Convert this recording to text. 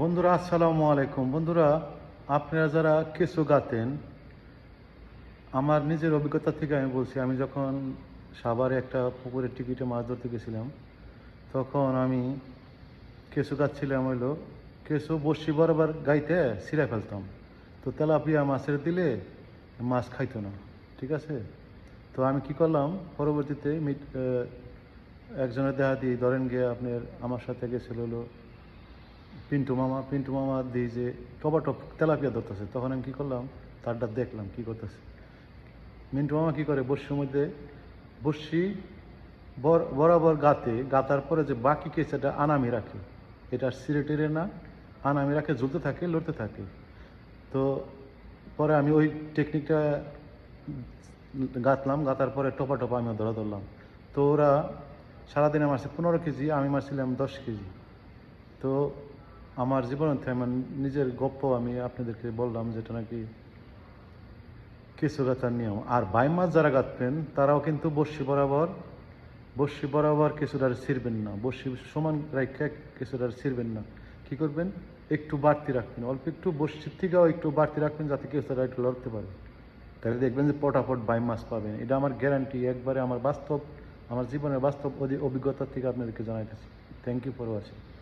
বন্ধুরা, আসসালামু আলাইকুম। বন্ধুরা, আপনারা যারা কেঁচো গাতেন, আমার নিজের অভিজ্ঞতা থেকে আমি বলছি, আমি যখন সাভারে একটা পুকুরের টিকিটে মাছ ধরতে গেছিলাম, তখন আমি কেঁচো গাচ্ছিলাম হইল কেঁচো বসি বরাবর গাইতে ছিঁড়ে ফেলতাম। তো তেলাপিয়া মাছের দিলে মাছ খাইতো না, ঠিক আছে? তো আমি কি করলাম, পরবর্তীতে মিট একজনের দেহা দিয়ে ধরেন গিয়ে আপনার আমার সাথে গেছিল হলো পিন্টু মামা পিন্টু মামা দিয়ে যে টপাটপ তেলাপিয়া ধরতেছে, তখন আমি কী করলাম, তারটা দেখলাম, কি করতেছে। মিন্টু মামা কী করে বর্ষির মধ্যে বর্ষি বর- বরাবর গাতে, গাতার পরে যে বাকি কেঁচাটা আনামি রাখে, এটা সিরে না, আনামি রাখে ঝুলতে থাকে, লড়তে থাকে। তো পরে আমি ওই টেকনিকটা গাঁথলাম গাতার পরে টপা টপা আমি ধরা ধরলাম। তো ওরা সারাদিনে মারছে পনেরো কেজি, আমি মারছিলাম দশ কেজি। তো আমার জীবনে আমার নিজের গপ্প আমি আপনাদেরকে বললাম যেটা নাকি কেঁচো গাঁথার নিয়ম। আর বাই মাছ যারা গাঁথবেন তারাও কিন্তু বর্ষি বরাবর বর্ষি বরাবর কেঁচোটার ছিঁড়বেন না। বর্ষি সমান রাখা কেঁচোটার ছিঁড়বেন না। কি করবেন? একটু বাড়তি রাখবেন। অল্প একটু বর্ষির থেকেও একটু বাড়তি রাখবেন যাতে কেঁচোটা একটু লড়তে পারে। তাহলে দেখবেন যে পটাপট বাই মাছ পাবেন। এটা আমার গ্যারান্টি একবারে আমার বাস্তব, আমার জীবনের বাস্তব অভিজ্ঞতা থেকে আপনাদেরকে জানাইতেছি। Thank you for watching